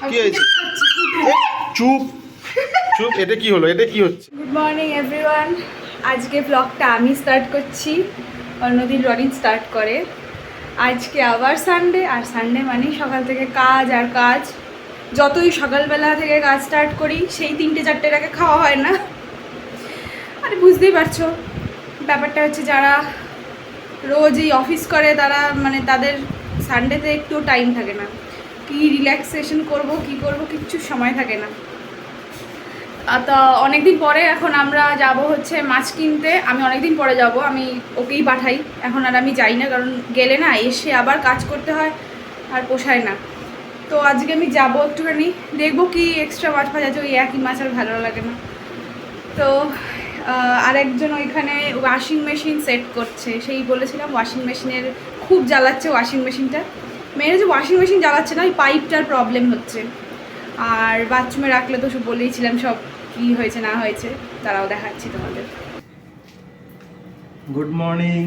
কি হয়েছে? এ, চুপ। চুপ এটা কি হলো? এটা কি হচ্ছে? গুড মর্নিং এভরিওয়ান আজকে ব্লগটা আমি স্টার্ট করছি। অন্যদিন রনিন স্টার্ট করে। আজকে আবার সানডে আর সানডে মানে সকাল থেকে কাজ আর কাজ। যতই সকালবেলা থেকে কাজ স্টার্ট করি সেই তিনটে চারটের আগে খাওয়া হয় না। আরে বুঝতেই পারছ। ব্যাপারটা হচ্ছে যারা রোজ এই অফিস করে তারা মানে তাদের সানডেতে একটু টাইম থাকে না। কি রিল্যাক্সেশন করব, কি করব, কিচ্ছু সময় থাকে না। তো অনেকদিন পরে এখন আমরা যাব হচ্ছে মাছ কিনতে। আমি অনেকদিন পরে যাব, আমি ওকেই পাঠাই। এখন আর আমি যাই না, কারণ গেলে না, এসে আবার কাজ করতে হয় আর পোষায় না। তো আজকে আমি যাব একটুখানি, দেখব কি এক্সট্রা মাছ ফাছ আছে, ওই একই মাছ আর ভালো লাগে না। তো আরেকজন ওইখানে ওয়াশিং মেশিন সেট করছে। সেই বলেছিলাম ওয়াশিং মেশিনের খুব জ্বালাচ্ছে ওয়াশিং মেশিনটা মেয়েরা যে ওয়াশিং মেশিন জ্বালাচ্ছে না ওই পাইপটার প্রবলেম হচ্ছে। আর বাথরুমে রাখলে তো সব বলেইছিলাম সব কি হয়েছে না হয়েছে তারাও দেখাচ্ছি তোমাদের। গুড মর্নিং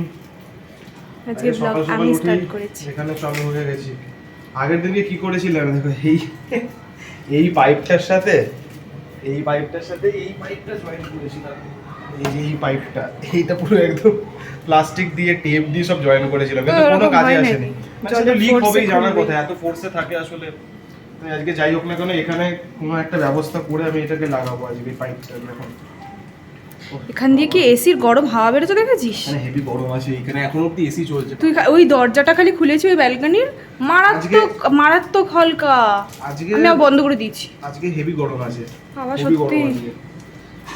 আজকে ব্লগ আমি স্টার্ট করেছি। এখানে চালু হয়ে গেছি। আগের দিনকে কি করেছিলাম? দেখো এই এই পাইপটার সাথে এই পাইপটার সাথে এই পাইপটা জয়েন করেছিলাম। এই যে এই পাইপটা এইটা পুরো একদম প্লাস্টিক দিয়ে টেপ দিয়ে সব জয়েন করেছিলাম। কিন্তু কোনো কাজে আসেনি। জলের লিক হবেই জানার খুলবে। কথা এত ফোর্সে থাকে আসলে। আজকে যাই হোক না কেন এখানে কোনো একটা ব্যবস্থা করে আমি এটাকে লাগাবো আজকে পাইপটা এখন। এখান দিয়ে কি এসির গরম হাওয়া বেরোতে দেখেছিস মানে হেভি গরম আছে এখানে এখনও অব্দি এসি চলছে। তুই ওই দরজাটা খালি খুলেছি ওই ব্যালকনির মারাত্মক মারাত্মক হালকা। আজকে আমি বন্ধ করে দিয়েছি। আজকে হেভি গরম আছে বাবা, সত্যি?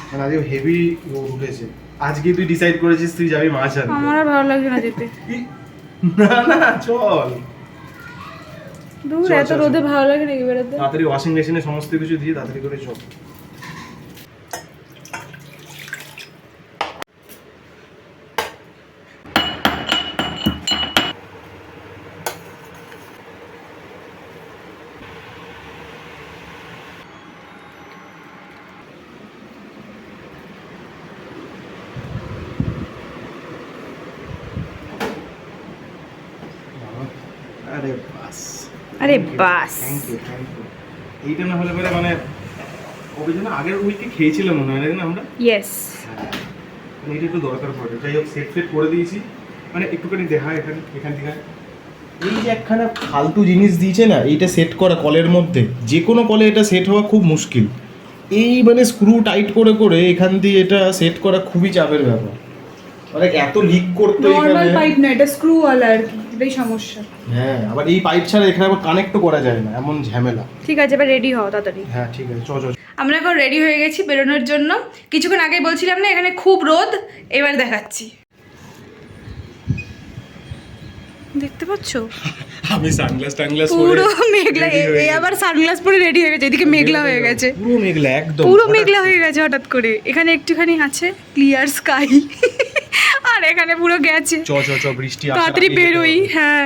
মানে আজকে হেভি রোদ উঠেছে। আজকে তুই ডিসাইড করেছিস তুই যাবি মাছ আনতে আমার আর ভালো লাগছে না যেতে। না না চল। দূর এত রোদে ভালো লাগে নাকি বেরোতে তাড়াতাড়ি ওয়াশিং মেশিনে সমস্ত কিছু দিয়ে তাড়াতাড়ি করে চল। আরে বাস। আরে বাস। থ্যাংক ইউ থ্যাংক ইউ এইটা না হলে পরে মানে ওই জন্য আগের উইকে খেয়েছিলাম মনে হয় না আমরা? ইয়েস মানে এটা একটু দরকার পড়ে। যাই হোক সেট ফেট করে দিয়েছি। মানে একটুখানি দেখা এখানে এখান থেকে। এই যে একখানা ফালতু জিনিস দিয়েছে না এইটা সেট করা কলের মধ্যে যে কোনো কলে এটা সেট হওয়া খুব মুশকিল। এই মানে স্ক্রু টাইট করে করে এখান দিয়ে এটা সেট করা খুবই চাপের ব্যাপার। মানে এত লিক করতো নর্মাল এখানে। পাইপ না এটা স্ক্রু ওয়ালা আর কি। এটাই সমস্যা। হ্যাঁ আবার এই পাইপ ছাড়া এখানে আবার কানেক্টও করা যায় না এমন ঝামেলা। ঠিক আছে এবার রেডি হও তাড়াতাড়ি। হ্যাঁ ঠিক আছে চ চ চ। আমরা এখন রেডি হয়ে গেছি বেরোনোর জন্য। কিছুক্ষণ আগে বলছিলাম না এখানে খুব রোদ এবার দেখাচ্ছি। দেখতে পাচ্ছ? আমি সানগ্লাস টানগ্লাস পুরো মেঘলা এ- আবার সানগ্লাস পরে রেডি হয়ে গেছে এদিকে মেঘলা হয়ে গেছে। পুরো মেঘলা একদম পুরো মেঘলা হয়ে গেছে হঠাৎ করে। এখানে একটুখানি আছে ক্লিয়ার স্কাই এখানে পুরো গেছে। চ চ চ বৃষ্টি তাড়াতাড়ি বেরোই হ্যাঁ।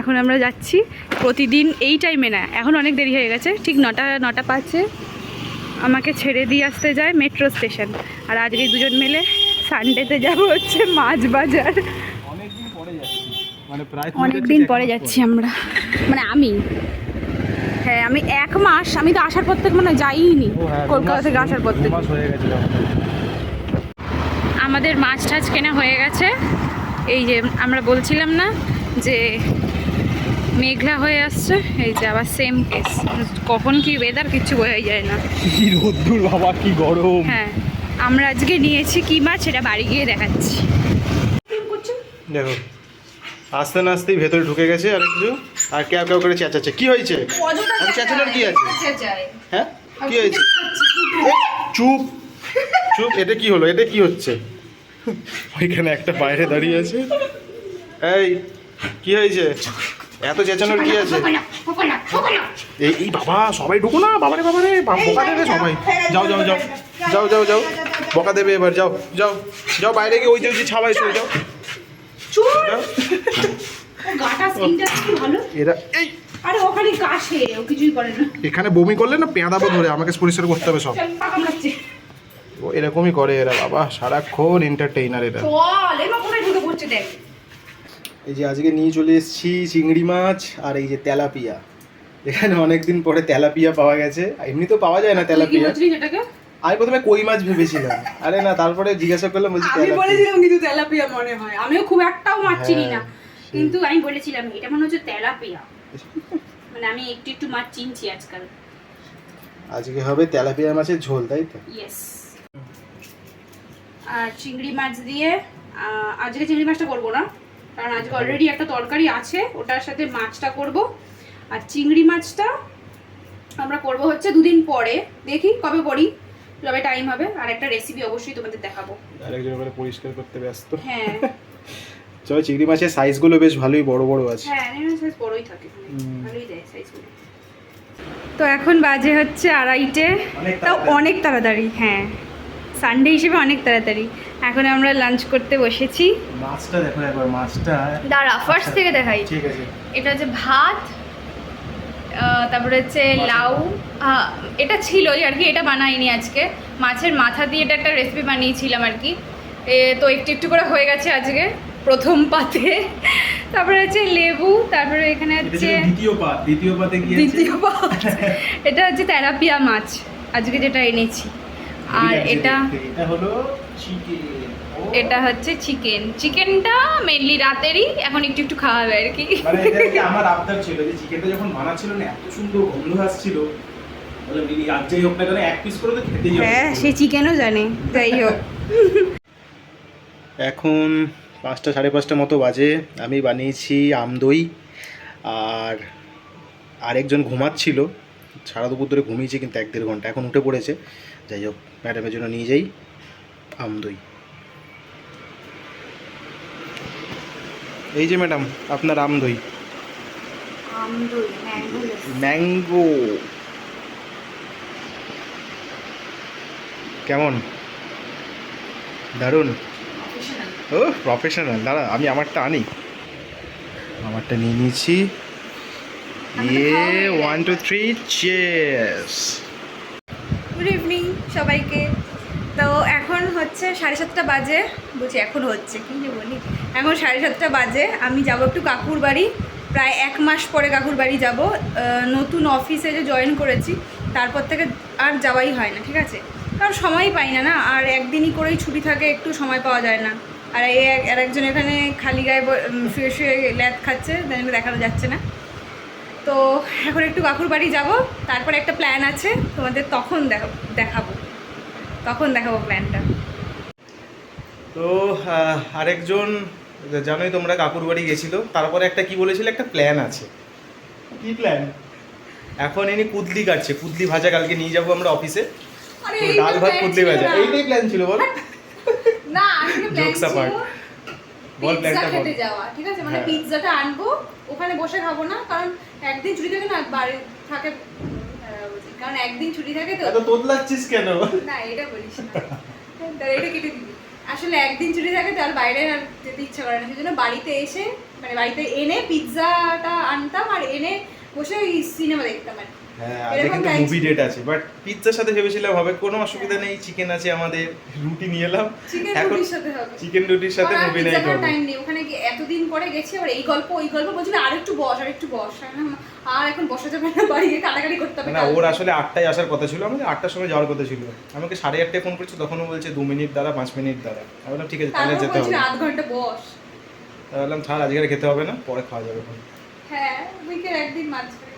এখন আমরা যাচ্ছি প্রতিদিন এই টাইমে না এখন অনেক দেরি হয়ে গেছে ঠিক নটা নটা পাঁচে আমাকে ছেড়ে দিয়ে আসতে যায় মেট্রো স্টেশন আর আজকে দুজন মিলে সানডেতে যাব হচ্ছে মাছ বাজার। অনেকদিন পরে যাচ্ছি মানে অনেক দিন পরে যাচ্ছি আমরা। মানে আমি? হ্যাঁ আমি এক মাস আমি তো আসার পর থেকে মানে যাইনি হ্যাঁ, কলকাতা থেকে আসার পর থেকে মাস হয়ে গেছে যখন। আমাদের মাছ টাছ কেনা হয়ে গেছে। এই যে আমরা বলছিলাম না যে মেঘলা হয়ে আসছে এই যে আবার সেম কেস কখন কি ওয়েদার কিচ্ছু বোঝাই যায় না। কি রোদ্দুর বাবা কি গরম। হ্যাঁ আমরা আজকে নিয়েছি কি মাছ সেটা বাড়ি গিয়ে দেখাচ্ছি। দেখো আস্তে না আস্তেই ভেতরে ঢুকে গেছে আর কিছু আর কেউ কেউ করে চেঁচাচ্ছে। কি হয়েছে? চেঁচানোর কি আছে? হ্যাঁ? কি হয়েছে? চুপ চুপ এটা কি হলো? এটা কি হচ্ছে? ওইখানে একটা বাইরে দাঁড়িয়ে আছে। এই কি হয়েছে? এত চেঁচানোর কি আছে? এই এই বাবা সবাই ঢুকো না বাবারে বাবারে বকা দেবে সবাই। যাও যাও যাও যাও যাও যাও বকা দেবে এবার যাও যাও যাও বাইরে গিয়ে ওই যে ওই যে ছাবাই শুয়ে যাও। যাও। এরা এই। আরে ওখানে কাশে ও কিছুই করে না। এখানে বমি করলে না পেঁদাবো ধরে আমাকে পরিষ্কার করতে হবে সব। ও এরকমই করে এরা বাবা সারাক্ষণ এন্টারটেইনার এরা। এই যে আজকে নিয়ে চলে এসেছি চিংড়ি মাছ আর এই যে তেলাপিয়া। এখানে অনেকদিন পরে তেলাপিয়া পাওয়া গেছে। এমনি তো পাওয়া যায় না তেলাপিয়া। আমি প্রথমে কই মাছ ভেবেছিলাম। আরে না তারপরে জিজ্ঞাসা করলাম বলছি আমি তেলাপিয়া। বলেছিলাম কিন্তু তেলাপিয়া মনে হয়। আমিও খুব একটাও মাছ চিনি না। হ্যাঁ, কিন্তু আমি বলেছিলাম এটা মনে হচ্ছে তেলাপিয়া। মানে আমি একটু একটু মাছ চিনছি আজকাল। আজকে হবে তেলাপিয়া মাছের ঝোল তাই তো? ইয়েস আর চিংড়ি মাছ দিয়ে আজকে চিংড়ি মাছটা করব না কারণ আজকে অলরেডি একটা তরকারি আছে ওটার সাথে মাছটা করব। আর চিংড়ি মাছটা আমরা করব হচ্ছে দুদিন পরে দেখি কবে করি কবে টাইম হবে আর একটা রেসিপি অবশ্যই তোমাদের দেখাবো। আরেকজন করে পরিষ্কার করতে ব্যস্ত। হ্যাঁ। চলো চিংড়ি মাছের সাইজগুলো বেশ ভালোই বড় বড় আছে। হ্যাঁ সাইজ বড়ই থাকে হুম। ভালোই দেয় সাইজগুলো তো এখন বাজে হচ্ছে আড়াইটে তাও অনেক তাড়াতাড়ি হ্যাঁ। সানডে হিসেবে অনেক তাড়াতাড়ি। এখন আমরা লাঞ্চ করতে বসেছি। মাছটা দেখো একবার মাছটা। দাঁড়া ফার্স্ট থেকে দেখাই। ঠিক আছে। এটা হচ্ছে ভাত তারপরে হচ্ছে লাউ। এটা ছিলই আর কি এটা বানাইনি আজকে। মাছের মাথা দিয়ে এটা একটা রেসিপি বানিয়েছিলাম আর কি। তো একটু একটু করে হয়ে গেছে আজকে প্রথম পাতে। তারপরে হচ্ছে লেবু তারপরে এখানে হচ্ছে দ্বিতীয় পাত দ্বিতীয় পাতে কি আছে দ্বিতীয় পাত। এটা হচ্ছে তেরাপিয়া মাছ আজকে যেটা এনেছি। আর এটা এটা হলো চিকেন এটা হচ্ছে চিকেন চিকেনটা মেনলি রাতেরই এখন একটু একটু খাওয়া হবে আর কি। মানে এটা কি আমার আবদার ছিল যে চিকেনটা যখন বানাচ্ছিল না এত সুন্দর গন্ধ আসছিল। বলে দিদি আজ যাই হোক না কেন এক পিস করে তো খেতেই হবে হ্যাঁ সে চিকেনও জানে যাই হোক। এখন পাঁচটা সাড়ে পাঁচটা মতো বাজে। আমি বানিয়েছি আমদই আর আরেকজন ঘুমাচ্ছিল। সারা দুপুর ধরে ঘুমিয়েছে কিন্তু এক দেড় ঘণ্টা এখন উঠে পড়েছে। যাই হোক ম্যাডামের জন্য নিয়ে যাই আমদই এই যে ম্যাডাম আপনার আমদই ম্যাঙ্গো কেমন? দারুণ। ও প্রফেশনাল দাঁড়া আমি আমারটা আনি। আমারটা নিয়ে নিয়েছি। ইয়ে one two three chess good evening সবাইকে। তো এখন হচ্ছে সাড়ে সাতটা বাজে। বলছি এখন হচ্ছে, কি যে বলি? এখন সাড়ে সাতটা বাজে, আমি যাব একটু কাকুর বাড়ি। প্রায় এক মাস পরে কাকুর বাড়ি যাব। নতুন অফিসে যে জয়েন করেছি, তারপর থেকে আর যাওয়াই হয় না, ঠিক আছে? কারণ সময় পাই না না? আর একদিনই করেই ছুটি থাকে, একটু সময় পাওয়া যায় না। আর এই আর একজন এখানে খালি গায়ে শুয়ে শুয়ে ল্যাদ খাচ্ছে দেখানো যাচ্ছে না। তো এখন একটু কাকুর বাড়ি যাব তারপর একটা প্ল্যান আছে তোমাদের তখন দেখা- দেখাবো। তখন দেখাবো প্ল্যানটা তো আরেকজন জানোই তোমরা কাকুর বাড়ি গেছিল তারপরে একটা কি বলেছিল একটা প্ল্যান আছে। কি প্ল্যান এখন ইনি কুদলি কাটছে কুদলি ভাজা কালকে নিয়ে যাব আমরা অফিসে ডাল ভাত কুদলি ভাজা। এইটাই প্ল্যান ছিল বল। না প্ল্যান Jokes ছিল apart. বল পিৎজা প্ল্যানটা বল। খেতে যাওয়া ঠিক আছে? মানে হ্যাঁ। পিৎজাটা আনব ওখানে বসে খাব না কারণ একদিন ছুটি থাকে না বাড়ি থাকে হ্যাঁ, কারণ একদিন ছুটি থাকে তো। এত তোতলাচ্ছিস কেন? না এটা বলিস না। তাহলে এটা কেটে দিবি। আসলে একদিন ছুটি থাকে তো আর বাইরে আর যেতে ইচ্ছা করে না। সেজন্য বাড়িতে এসে মানে বাড়িতে এনে পিৎজাটা আনতাম আর এনে বসে ওই সিনেমা দেখতাম আর কি। হ্যাঁ আজকে কিন্তু plan মুভি ডেট আছে বাট পিৎজার সাথে ভেবেছিলাম হবে কোনো অসুবিধা নেই চিকেন আছে আমাদের রুটি নিয়ে এলাম। এখন চিকেন রুটির সাথে আমার আর মুভি নাইট হবে। time নেই ওখানে এতদিন পরে গেছি আবার এই গল্প ওই গল্প বলছিল আর একটু বস আর একটু বস। আর এখন বসা যাবে না বাড়ি গিয়ে কাটাকাটি করতে হবে না ওর আসলে আটটায় আসার কথা ছিল আমাদের আটটার সময় যাওয়ার কথা ছিল। আমাকে সাড়ে আটটায় ফোন করছে তখনও বলছে দু মিনিট দ্বারা পাঁচ মিনিট দ্বারা আমি বললাম ঠিক আছে তাহলে যেতে হবে। আধ ঘণ্টা বস। তাই বললাম ছাড় আজকে খেতে হবে না পরে খাওয়া যাবে হ্যাঁ উইকের একদিন মাঝখানে।